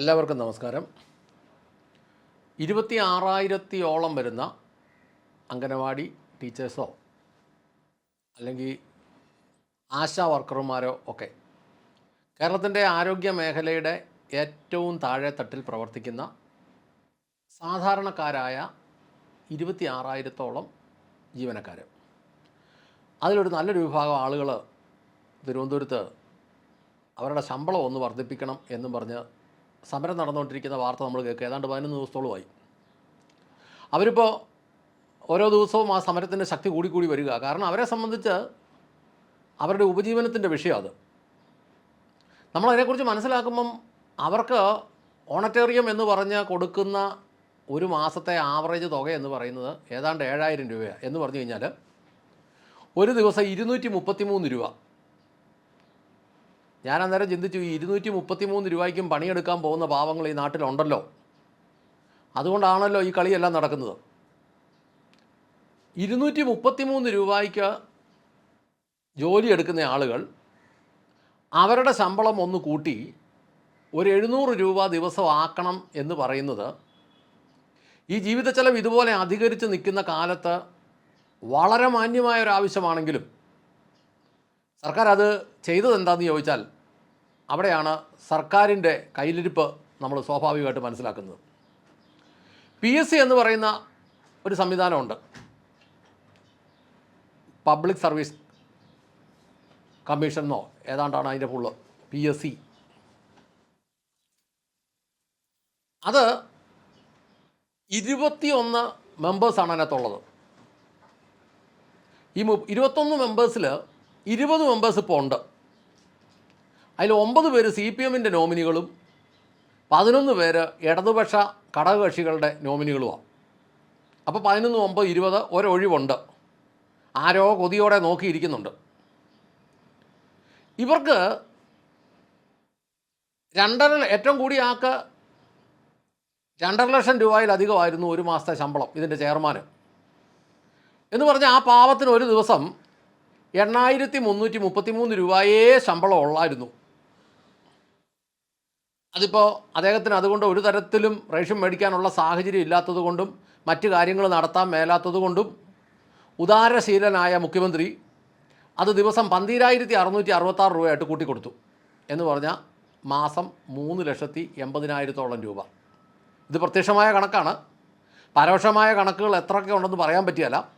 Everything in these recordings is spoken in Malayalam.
എല്ലാവർക്കും നമസ്കാരം. ഇരുപത്തി ആറായിരത്തിയോളം വരുന്ന അംഗനവാടി ടീച്ചേഴ്സോ അല്ലെങ്കിൽ ആശാ വർക്കർമാരോ ഒക്കെ കേരളത്തിന്റെ ആരോഗ്യ മേഖലയുടെ ഏറ്റവും താഴെത്തട്ടിൽ പ്രവർത്തിക്കുന്ന സാധാരണക്കാരായ ഇരുപത്തി ആറായിരത്തോളം ജീവനക്കാർ അതിലൊരു നല്ലൊരു വിഭാഗം ആളുകൾ തിരുവനന്തപുരത്ത് അവരുടെ ശമ്പളം ഒന്ന് വർദ്ധിപ്പിക്കണം എന്നും പറഞ്ഞ് സമരം നടന്നുകൊണ്ടിരിക്കുന്ന വാർത്ത നമ്മൾ കേൾക്കുക. ഏതാണ്ട് പതിനൊന്ന് ദിവസത്തോളമായി. അവരിപ്പോൾ ഓരോ ദിവസവും ആ സമരത്തിന്റെ ശക്തി കൂടിക്കൂടി വരിക. കാരണം അവരെ സംബന്ധിച്ച് അവരുടെ ഉപജീവനത്തിന്റെ വിഷയം അത്. നമ്മളതിനെക്കുറിച്ച് മനസ്സിലാക്കുമ്പം അവർക്ക് ഓണറ്റേറിയം എന്ന് പറഞ്ഞ് കൊടുക്കുന്ന ഒരു മാസത്തെ ആവറേജ് തുക എന്ന് പറയുന്നത് ഏതാണ്ട് ഏഴായിരം രൂപയാണ് എന്ന് പറഞ്ഞു കഴിഞ്ഞാൽ ഒരു ദിവസം ഇരുന്നൂറ്റി മുപ്പത്തി മൂന്ന് രൂപ. ഞാൻ അന്നേരം ചിന്തിച്ചു ഈ ഇരുന്നൂറ്റി മുപ്പത്തി മൂന്ന് രൂപയ്ക്കും പണിയെടുക്കാൻ പോകുന്ന പാവങ്ങൾ ഈ നാട്ടിലുണ്ടല്ലോ. അതുകൊണ്ടാണല്ലോ ഈ കളിയെല്ലാം നടക്കുന്നത്. ഇരുന്നൂറ്റി മുപ്പത്തി മൂന്ന് രൂപയ്ക്ക് ജോലി എടുക്കുന്ന ആളുകൾ അവരുടെ ശമ്പളം ഒന്ന് കൂട്ടി ഒരു എഴുന്നൂറ് രൂപ ദിവസം ആക്കണം എന്ന് പറയുന്നത് ഈ ജീവിത ചെലവ് ഇതുപോലെ അധികരിച്ച് നിൽക്കുന്ന കാലത്ത് വളരെ മാന്യമായ ഒരു ആവശ്യമാണെങ്കിലും സർക്കാർ അത് ചെയ്തത് എന്താണെന്ന് ചോദിച്ചാൽ അവിടെയാണ് സർക്കാരിന്റെ കയ്യിലിരിപ്പ് നമ്മൾ സ്വാഭാവികമായിട്ട് മനസ്സിലാക്കുന്നത്. പി എസ് സി എന്ന് പറയുന്ന ഒരു സംവിധാനമുണ്ട്. പബ്ലിക് സർവീസ് കമ്മീഷൻ ഏതാണ്ടാണ് അതിന്റെ ഫുള്ള് പി എസ് സി. അത് ഇരുപത്തിയൊന്ന് മെമ്പേഴ്സാണ് അതിനകത്തുള്ളത്. ഈ മു ഇരുപത്തൊന്ന് മെമ്പേഴ്സിൽ ഇരുപത് മെമ്പേഴ്സ് ഇപ്പോൾ ഉണ്ട്. അതിൽ ഒമ്പത് പേര് സി പി എമ്മിന്റെ നോമിനികളും പതിനൊന്ന് പേര് ഇടതുപക്ഷ ഘടകകക്ഷികളുടെ നോമിനികളുമാണ് അപ്പോൾ പതിനൊന്ന് ഒമ്പത് ഇരുപത് ഒരൊഴിവുണ്ട്. ആരോ കൊതിയോടെ നോക്കിയിരിക്കുന്നുണ്ട്. ഇവർക്ക് രണ്ടര ഏറ്റവും കൂടിയ ആൾക്ക് രണ്ടര ലക്ഷം രൂപയിലധികമായിരുന്നു ഒരു മാസത്തെ ശമ്പളം ഇതിന്റെ ചെയർമാൻ എന്ന് പറഞ്ഞാൽ ആ പാവത്തിന് ഒരു ദിവസം എണ്ണായിരത്തി മുന്നൂറ്റി മുപ്പത്തി മൂന്ന് രൂപയേ ശമ്പളം ഉള്ളായിരുന്നു. അതിപ്പോൾ അദ്ദേഹത്തിന് അതുകൊണ്ട് ഒരു തരത്തിലും റേഷൻ മേടിക്കാനുള്ള സാഹചര്യം ഇല്ലാത്തത് കൊണ്ടും മറ്റ് കാര്യങ്ങൾ നടത്താൻ മേലാത്തതുകൊണ്ടും ഉദാരശീലനായ മുഖ്യമന്ത്രി അത് ദിവസം പന്തിരായിരത്തി അറുന്നൂറ്റി അറുപത്താറ് രൂപയായിട്ട് കൂട്ടിക്കൊടുത്തു എന്ന് പറഞ്ഞാൽ മാസം മൂന്ന് ലക്ഷത്തി എൺപതിനായിരത്തോളം രൂപ. ഇത് പ്രത്യക്ഷമായ കണക്കാണ്. പരോക്ഷമായ കണക്കുകൾ എത്രയൊക്കെ ഉണ്ടെന്ന് പറയാൻ പറ്റിയല്ല.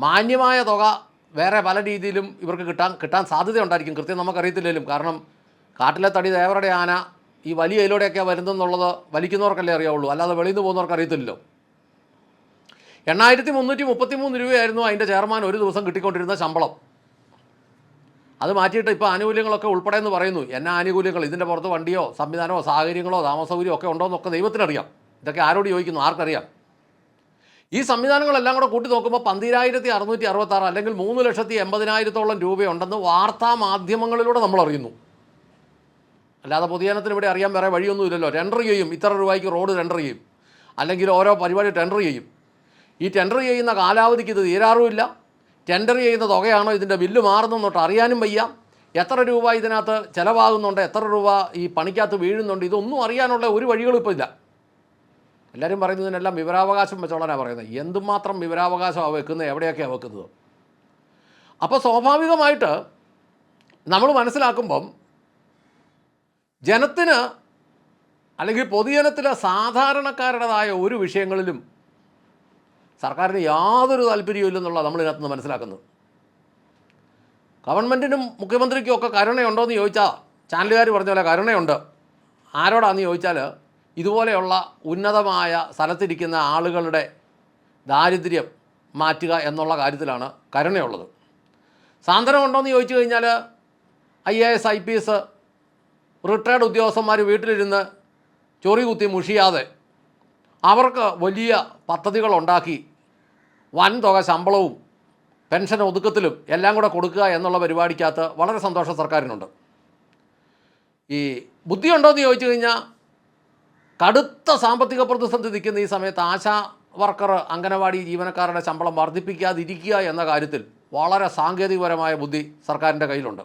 മാന്യമായ തുക വേറെ പല രീതിയിലും ഇവർക്ക് കിട്ടാൻ കിട്ടാൻ സാധ്യതയുണ്ടായിരിക്കും. കൃത്യം നമുക്കറിയത്തില്ലെങ്കിലും. കാരണം കാട്ടിലെ തടി ദേവരുടെ ആന ഈ വലിയ ഇതിലൂടെയൊക്കെയാണ് വരുന്നതെന്നുള്ളത് വലിക്കുന്നവർക്കല്ലേ അറിയാവുള്ളൂ. അല്ലാതെ വെളിയിൽ നിന്ന് പോകുന്നവർക്ക് അറിയത്തില്ലല്ലോ. എണ്ണായിരത്തി മുന്നൂറ്റി മുപ്പത്തി മൂന്ന് രൂപയായിരുന്നു അതിന്റെ ചെയർമാൻ ഒരു ദിവസം കിട്ടിക്കൊണ്ടിരുന്ന ശമ്പളം. അത് മാറ്റിയിട്ട് ഇപ്പോൾ ആനുകൂല്യങ്ങളൊക്കെ ഉൾപ്പെടെ എന്ന് പറയുന്നു. എന്നാ ആനുകൂല്യങ്ങൾ? ഇതിന്റെ പുറത്ത് വണ്ടിയോ സംവിധാനമോ സാഹചര്യങ്ങളോ താമസ സൗകര്യമോ ഒക്കെ ഉണ്ടോ എന്നൊക്കെ ദൈവത്തിനറിയാം. ഇതൊക്കെ ആരോട് ചോദിക്കുന്നു? ആർക്കറിയാം? ഈ സംവിധാനങ്ങളെല്ലാം കൂടെ കൂട്ടി നോക്കുമ്പോൾ പന്തിരായിരത്തി അറുന്നൂറ്റി അറുപത്താറ് അല്ലെങ്കിൽ മൂന്ന് ലക്ഷത്തി എൺപതിനായിരത്തോളം രൂപയുണ്ടെന്ന് വാർത്താ മാധ്യമങ്ങളിലൂടെ നമ്മൾ അറിയുന്നു. അല്ലാതെ പൊതുജനത്തിന് ഇവിടെ അറിയാൻ വേറെ വഴിയൊന്നും ഇല്ലല്ലോ. ടെൻഡർ ചെയ്യും. ഇത്ര രൂപയ്ക്ക് റോഡ് ടെൻഡർ ചെയ്യും. അല്ലെങ്കിൽ ഓരോ പരിപാടി ടെൻഡർ ചെയ്യും. ഈ ടെൻഡർ ചെയ്യുന്ന കാലാവധിക്ക് ഇത് തീരാറുമില്ല. ടെൻഡർ ചെയ്യുന്ന തുകയാണോ ഇതിന്റെ ബില്ല് മാറുന്നതെന്നോട്ട് അറിയാനും വയ്യ. എത്ര രൂപ ഇതിനകത്ത് ചിലവാകുന്നുണ്ട്? എത്ര രൂപ ഈ പണിക്കകത്ത് വീഴുന്നുണ്ട്? ഇതൊന്നും അറിയാനുള്ള ഒരു വഴികളും ഇപ്പോൾ ഇല്ല. എല്ലാവരും പറയുന്നതിനെല്ലാം വിവരാവകാശം വെച്ചോളാനാണ് പറയുന്നത്. എന്തുമാത്രം വിവരാവകാശമാണ് വെക്കുന്നത്? എവിടെയൊക്കെയാണ് വെക്കുന്നത്? അപ്പോൾ സ്വാഭാവികമായിട്ട് നമ്മൾ മനസ്സിലാക്കുമ്പം ജനത്തിന് അല്ലെങ്കിൽ പൊതുജനത്തിലെ സാധാരണക്കാരുടേതായ ഒരു വിഷയങ്ങളിലും സർക്കാരിന് യാതൊരു നമ്മൾ ഇതിനകത്ത് നിന്ന് മനസ്സിലാക്കുന്നത്. ഗവൺമെന്റിനും മുഖ്യമന്ത്രിക്കും ഒക്കെ കരുണയുണ്ടോ എന്ന് ചോദിച്ചാൽ ചാനലുകാർ പറഞ്ഞ പോലെ കരുണയുണ്ട്. ആരോടാന്ന് ചോദിച്ചാൽ ഇതുപോലെയുള്ള ഉന്നതമായ സ്ഥലത്തിരിക്കുന്ന ആളുകളുടെ ദാരിദ്ര്യം മാറ്റുക എന്നുള്ള കാര്യത്തിലാണ് കരുണയുള്ളത്. സാന്ത്വനമുണ്ടോ എന്ന് ചോദിച്ചു കഴിഞ്ഞാൽ I A S I P S retired ഉദ്യോഗസ്ഥന്മാർ വീട്ടിലിരുന്ന് ചൊറി കുത്തി മുഷിയാതെ അവർക്ക് വലിയ പദ്ധതികൾ ഉണ്ടാക്കി വൻതുക ശമ്പളവും പെൻഷൻ ഒതുക്കത്തിലും എല്ലാം കൂടെ കൊടുക്കുക എന്നുള്ള പരിപാടിക്കകത്ത് വളരെ സന്തോഷം സർക്കാരിനുണ്ട്. ഈ ബുദ്ധിയുണ്ടോ എന്ന് ചോദിച്ചു കഴിഞ്ഞാൽ കടുത്ത സാമ്പത്തിക പ്രതിസന്ധി നിൽക്കുന്ന ഈ സമയത്ത് ആശാ വർക്കർ അംഗനവാടി ജീവനക്കാരുടെ ശമ്പളം വർദ്ധിപ്പിക്കാതിരിക്കുക എന്ന കാര്യത്തിൽ വളരെ സാങ്കേതികപരമായ ബുദ്ധി സർക്കാരിന്റെ കയ്യിലുണ്ട്.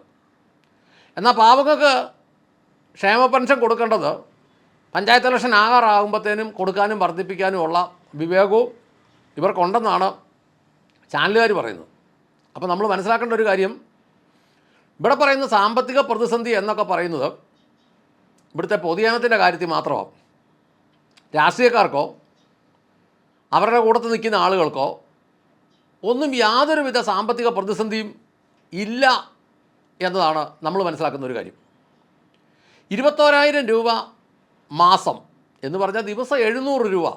എന്നാൽ പാവങ്ങൾക്ക് ക്ഷേമ പെൻഷൻ കൊടുക്കേണ്ടത് പഞ്ചായത്ത് ഇലക്ഷൻ ആകാറാകുമ്പോഴത്തേനും കൊടുക്കാനും വർദ്ധിപ്പിക്കാനും ഉള്ള വിവേകവും ഇവർക്കുണ്ടെന്നാണ് ചാനലുകാർ പറയുന്നത്. അപ്പോൾ നമ്മൾ മനസ്സിലാക്കേണ്ട ഒരു കാര്യം ഇവിടെ പറയുന്ന സാമ്പത്തിക പ്രതിസന്ധി എന്നൊക്കെ പറയുന്നത് ഇവിടുത്തെ പൊതുജനത്തിന്റെ കാര്യത്തിൽ മാത്രമാണ്. രാഷ്ട്രീയക്കാർക്കോ അവരുടെ കൂടത്ത് നിൽക്കുന്ന ആളുകൾക്കോ ഒന്നും യാതൊരുവിധ സാമ്പത്തിക പ്രതിസന്ധിയും ഇല്ല എന്നതാണ് നമ്മൾ മനസ്സിലാക്കുന്ന ഒരു കാര്യം. ഇരുപത്തോരായിരം രൂപ മാസം എന്ന് പറഞ്ഞാൽ ദിവസം എഴുന്നൂറ് രൂപ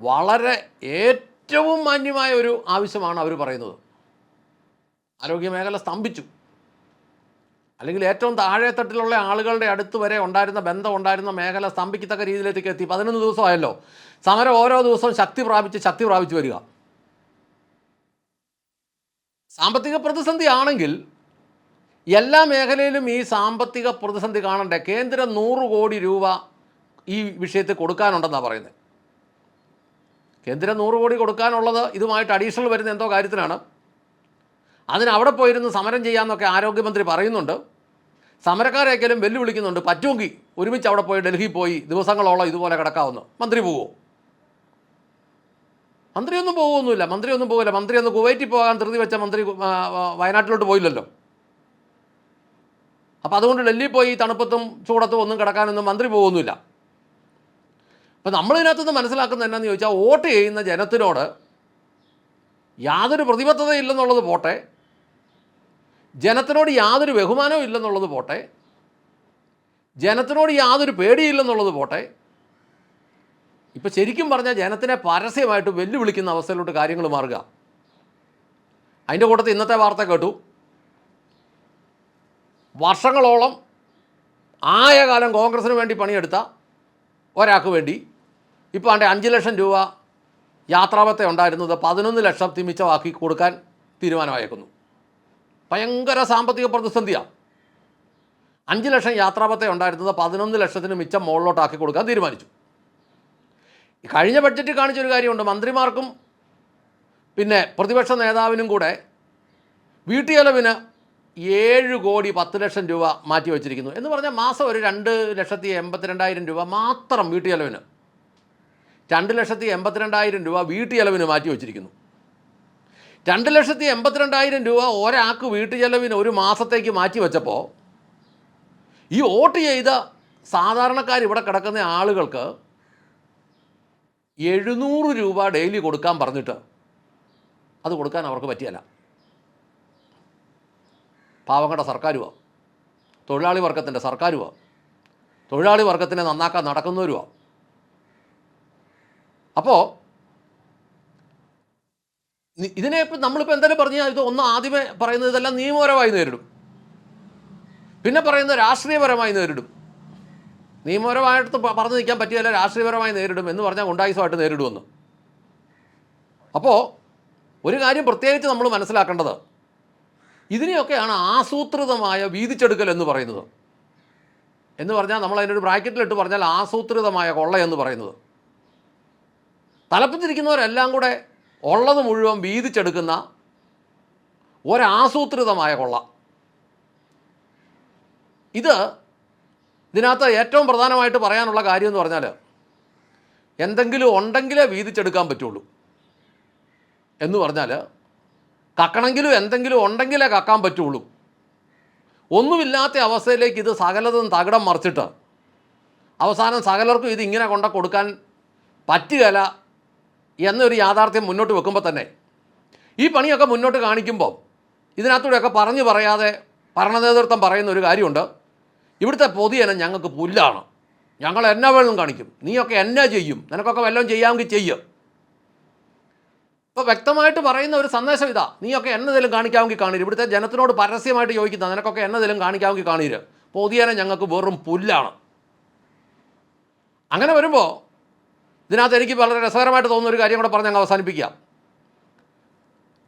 വളരെ ഏറ്റവും മാന്യമായ ഒരു ആവശ്യമാണ് അവർ പറയുന്നത്. ആരോഗ്യമേഖല സ്തംഭിച്ചു. അല്ലെങ്കിൽ ഏറ്റവും താഴെത്തട്ടിലുള്ള ആളുകളുടെ അടുത്ത് വരെ ഉണ്ടായിരുന്ന ബന്ധം ഉണ്ടായിരുന്ന മേഖല സ്തംഭിക്കത്തക്ക രീതിയിലേക്ക് എത്തി. പതിനൊന്ന് ദിവസമായല്ലോ. സമരം ഓരോ ദിവസവും ശക്തി പ്രാപിച്ച് ശക്തി പ്രാപിച്ചു വരിക. സാമ്പത്തിക പ്രതിസന്ധി ആണെങ്കിൽ എല്ലാ മേഖലയിലും ഈ സാമ്പത്തിക പ്രതിസന്ധി കാണണ്ടേ? കേന്ദ്രം നൂറ് കോടി രൂപ ഈ വിഷയത്തിൽ കൊടുക്കാനുണ്ടെന്നാണ് പറയുന്നത്. കേന്ദ്രം നൂറ് കോടി കൊടുക്കാനുള്ളത് ഇതുമായിട്ട് അഡീഷണൽ വരുന്ന എന്തോ കാര്യത്തിനാണ്. അതിന് അവിടെ പോയിരുന്ന് സമരം ചെയ്യാമെന്നൊക്കെ ആരോഗ്യമന്ത്രി പറയുന്നുണ്ട്. സമരക്കാരെയൊക്കെയും വെല്ലുവിളിക്കുന്നുണ്ട്. പറ്റുമെങ്കിൽ ഒരുമിച്ച് അവിടെ പോയി ഡൽഹി പോയി ദിവസങ്ങളോളം ഇതുപോലെ കിടക്കാവുന്നു. മന്ത്രി പോവോ? മന്ത്രിയൊന്നും പോകുമൊന്നുമില്ല മന്ത്രിയൊന്നും പോകില്ല മന്ത്രി ഒന്ന് കുവൈറ്റിൽ പോകാൻ ധൃതി വെച്ച മന്ത്രി വയനാട്ടിലോട്ട് പോയില്ലല്ലോ. അപ്പോൾ അതുകൊണ്ട് ഡൽഹി പോയി തണുപ്പത്തും ചൂടത്തും ഒന്നും കിടക്കാനൊന്നും മന്ത്രി പോകുന്നില്ല അപ്പം നമ്മളിതിനകത്തുനിന്ന് മനസ്സിലാക്കുന്നത് എന്നാന്ന് ചോദിച്ചാൽ വോട്ട് ചെയ്യുന്ന ജനത്തിനോട് യാതൊരു പ്രതിബദ്ധതയില്ലെന്നുള്ളത് പോട്ടെ. ജനത്തിനോട് യാതൊരു ബഹുമാനവും ഇല്ലെന്നുള്ളത് പോട്ടെ. ജനത്തിനോട് യാതൊരു പേടിയില്ലെന്നുള്ളത് പോട്ടെ. ഇപ്പം ശരിക്കും പറഞ്ഞാൽ ജനത്തിനെ പരസ്യമായിട്ട് വെല്ലുവിളിക്കുന്ന അവസ്ഥയിലോട്ട് കാര്യങ്ങൾ മാറുക. അതിന്റെ കൂട്ടത്തിൽ ഇന്നത്തെ വാർത്ത കേട്ടു. വർഷങ്ങളോളം ആയ കാലം കോൺഗ്രസിന് വേണ്ടി പണിയെടുത്ത ഒരാൾക്ക് വേണ്ടി. ഇപ്പോൾ അതിന്റെ അഞ്ച് ലക്ഷം രൂപ യാത്രാപത്തെ ഉണ്ടായിരുന്നത് പതിനൊന്ന് ലക്ഷം തിമിച്ചമാക്കി കൊടുക്കാൻ തീരുമാനമായേക്കുന്നു. ഭയങ്കര സാമ്പത്തിക പ്രതിസന്ധിയാണ് അഞ്ച് ലക്ഷം യാത്രാപത്തെ ഉണ്ടായിരുന്നത് പതിനൊന്ന് ലക്ഷത്തിന് മിച്ചം മുകളിലോട്ടാക്കി കൊടുക്കാൻ തീരുമാനിച്ചു. കഴിഞ്ഞ ബഡ്ജറ്റിൽ കാണിച്ചൊരു കാര്യമുണ്ട്. മന്ത്രിമാർക്കും പിന്നെ പ്രതിപക്ഷ നേതാവിനും കൂടെ വീട്ടുചെലവിന് ഏഴ് കോടി പത്ത് ലക്ഷം രൂപ മാറ്റി വച്ചിരിക്കുന്നു. എന്ന് പറഞ്ഞാൽ മാസം ഒരു രണ്ട് ലക്ഷത്തി എൺപത്തിരണ്ടായിരം രൂപ മാത്രം വീട്ടുചെലവിന്. രണ്ട് ലക്ഷത്തി എൺപത്തിരണ്ടായിരം രൂപ വീട്ടുചെലവിന് മാറ്റി വച്ചിരിക്കുന്നു. രണ്ട് ലക്ഷത്തി എൺപത്തിരണ്ടായിരം രൂപ ഒരാൾക്ക് വീട്ടു ചെലവിന് ഒരു മാസത്തേക്ക് മാറ്റി വെച്ചപ്പോൾ ഈ വോട്ട് ചെയ്ത സാധാരണക്കാർ ഇവിടെ കിടക്കുന്ന ആളുകൾക്ക് എഴുന്നൂറ് രൂപ ഡെയിലി കൊടുക്കാൻ പറഞ്ഞിട്ട് അത് കൊടുക്കാൻ അവർക്ക് പറ്റിയല്ല. പാവങ്ങളുടെ സർക്കാരുവാ. തൊഴിലാളി വർഗത്തിന്റെ സർക്കാരുവാ. തൊഴിലാളി വർഗത്തിനെ നന്നാക്കാൻ നടക്കുന്നവരുവാ. അപ്പോൾ ഇതിനെ ഇപ്പം നമ്മളിപ്പോൾ എന്തായാലും പറഞ്ഞാൽ ഇത് ഒന്ന് ആദ്യമേ പറയുന്നത് ഇതെല്ലാം നിയമപരമായി നേരിടും. പിന്നെ പറയുന്നത് രാഷ്ട്രീയപരമായി നേരിടും. നിയമപരമായിട്ട് പറഞ്ഞു നിൽക്കാൻ പറ്റിയല്ല രാഷ്ട്രീയപരമായി നേരിടും എന്ന് പറഞ്ഞാൽ ഗുണ്ടായുസമായിട്ട് നേരിടുമെന്ന്. അപ്പോൾ ഒരു കാര്യം പ്രത്യേകിച്ച് നമ്മൾ മനസ്സിലാക്കേണ്ടത് ഇതിനെയൊക്കെയാണ് ആസൂത്രിതമായ വീതിച്ചെടുക്കൽ എന്ന് പറയുന്നത്. എന്ന് പറഞ്ഞാൽ നമ്മൾ അതിനൊരു ബ്രാക്കറ്റിലിട്ട് പറഞ്ഞാൽ ആസൂത്രിതമായ കൊള്ള എന്ന് പറയുന്നത്. തലപ്പത്തിരിക്കുന്നവരെല്ലാം കൂടെ ഉള്ളത് മുഴുവൻ വീതിച്ചെടുക്കുന്ന ഒരാസൂത്രിതമായ കൊള്ള. ഇത് ഇതിനകത്ത് ഏറ്റവും പ്രധാനമായിട്ട് പറയാനുള്ള കാര്യം എന്ന് പറഞ്ഞാൽ എന്തെങ്കിലും ഉണ്ടെങ്കിലേ വീതിച്ചെടുക്കാൻ പറ്റുള്ളൂ. എന്ന് പറഞ്ഞാൽ കക്കണമെങ്കിലും എന്തെങ്കിലും ഉണ്ടെങ്കിലേ കക്കാൻ പറ്റുള്ളൂ. ഒന്നുമില്ലാത്ത അവസ്ഥയിലേക്ക് ഇത് സകലതും തകിടം മറിച്ചിട്ട് അവസാനം സകലർക്കും ഇത് ഇങ്ങനെ കൊണ്ട കൊടുക്കാൻ പറ്റുകയില്ല എന്നൊരു യാഥാർത്ഥ്യം മുന്നോട്ട് വെക്കുമ്പോൾ തന്നെ ഈ പണിയൊക്കെ മുന്നോട്ട് കാണിക്കുമ്പോൾ ഇതിനകത്തൂടെയൊക്കെ പറഞ്ഞു പറയാതെ ഭരണ നേതൃത്വം പറയുന്ന ഒരു കാര്യമുണ്ട്. ഇവിടുത്തെ പൊതുജനം ഞങ്ങൾക്ക് പുല്ലാണ്. ഞങ്ങൾ എന്നാ വേണം കാണിക്കും. നീയൊക്കെ എന്നാ ചെയ്യും. നിനക്കൊക്കെ വല്ലതും ചെയ്യാമെങ്കിൽ ചെയ്യും. ഇപ്പോൾ വ്യക്തമായിട്ട് പറയുന്ന ഒരു സന്ദേശം ഇതാ. നീയൊക്കെ എന്നതിലും കാണിക്കാമെങ്കിൽ കാണീര്. ഇവിടുത്തെ ജനത്തിനോട് പരസ്യമായിട്ട് ചോദിക്കുന്ന നിനക്കൊക്കെ എന്നതിലും കാണിക്കാമെങ്കിൽ കാണീര്. പൊതുജനം ഞങ്ങൾക്ക് വെറും പുല്ലാണ്. അങ്ങനെ വരുമ്പോൾ ഇതിനകത്ത് എനിക്ക് വളരെ രസകരമായിട്ട് തോന്നുന്ന ഒരു കാര്യം കൂടെ പറഞ്ഞ് അങ്ങ് അവസാനിപ്പിക്കാം.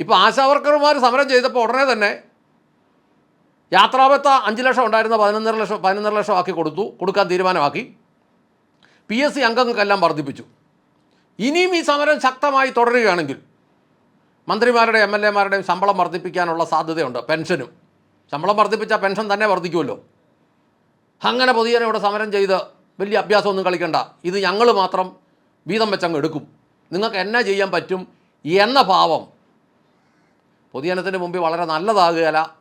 ഇപ്പോൾ ആശാവർക്കർമാർ സമരം ചെയ്തപ്പോൾ ഉടനെ തന്നെ യാത്രാബത്ത അഞ്ച് ലക്ഷം ഉണ്ടായിരുന്ന പതിനൊന്നര ലക്ഷം പതിനൊന്നര ലക്ഷം ആക്കി കൊടുത്തു കൊടുക്കാൻ തീരുമാനമാക്കി. പി എസ് സി അംഗങ്ങൾക്കെല്ലാം വർദ്ധിപ്പിച്ചു. ഇനിയും ഈ സമരം ശക്തമായി തുടരുകയാണെങ്കിൽ മന്ത്രിമാരുടെയും എം എൽ എമാരുടെയും ശമ്പളം വർദ്ധിപ്പിക്കാനുള്ള സാധ്യതയുണ്ട് പെൻഷനും. ശമ്പളം വർദ്ധിപ്പിച്ചാൽ പെൻഷൻ തന്നെ വർദ്ധിക്കുമല്ലോ. അങ്ങനെ പൊതുജനം ഇവിടെ സമരം ചെയ്ത് വലിയ അഭ്യാസമൊന്നും കളിക്കണ്ട. ഇത് ഞങ്ങൾ മാത്രം വീതം വെച്ചങ്ങ് എടുക്കും. നിങ്ങൾക്ക് എന്നാ ചെയ്യാൻ പറ്റും? എന്ന ഭാവം. പൊതുജനത്തിന്റെ മുമ്പിൽ വളരെ നല്ലതാകുകയില്ല.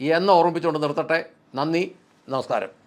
എന്ന് ഓർമ്മിപ്പിച്ചുകൊണ്ട് നിർത്തട്ടെ. നന്ദി. നമസ്കാരം.